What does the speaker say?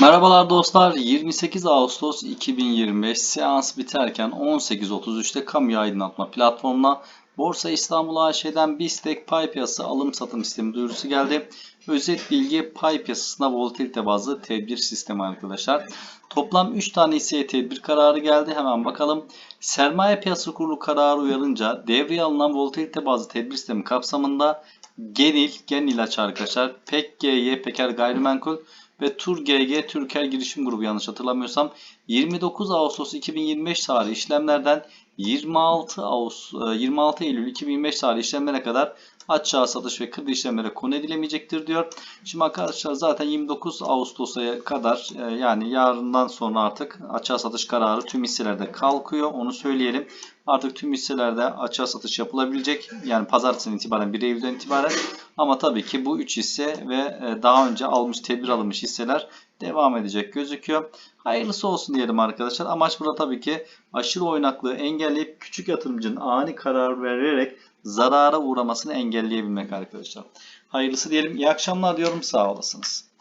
Merhabalar dostlar. 28 Ağustos 2025 seans biterken 18.33'te kamu aydınlatma platformuna Borsa İstanbul AŞ'den BISTEK pay piyasası alım satım sistemi duyurusu geldi. Özet bilgi pay piyasasına volatilite bazlı tedbir sistemi arkadaşlar. Toplam 3 tane hisseye tedbir kararı geldi. Hemen bakalım. Sermaye piyasası kurulu kararı uyarınca devreye alınan volatilite bazlı tedbir sistemi kapsamında Genil, Genil aç arkadaşlar. PEK GY, Peker Gayrimenkul ve Tur GG Türker Girişim Grubu yanlış hatırlamıyorsam 29 Ağustos 2025 tarihi işlemlerden 26 Ağustos 26 Eylül 2025 tarihi işlemlere kadar açığa satış ve kredi işlemlere konu edilemeyecektir diyor. Şimdi arkadaşlar zaten 29 Ağustos'a kadar e, yani yarından sonra artık açığa satış kararı tüm hisselerde kalkıyor. Onu söyleyelim. Artık tüm hisselerde açığa satış yapılabilecek. Yani pazartesinden itibaren 1 Eylül'den itibaren. Ama tabii ki bu 3 hisse ve e, daha önce almış tedbir alınmış hisseler devam edecek gözüküyor. Hayırlısı olsun diyelim arkadaşlar. Amaç burada tabii ki aşırı oynaklığı engelleyip küçük yatırımcının ani karar vererek zarara uğramasını engelleyebilmek arkadaşlar. Hayırlısı diyelim. İyi akşamlar diyorum. Sağ olasınız.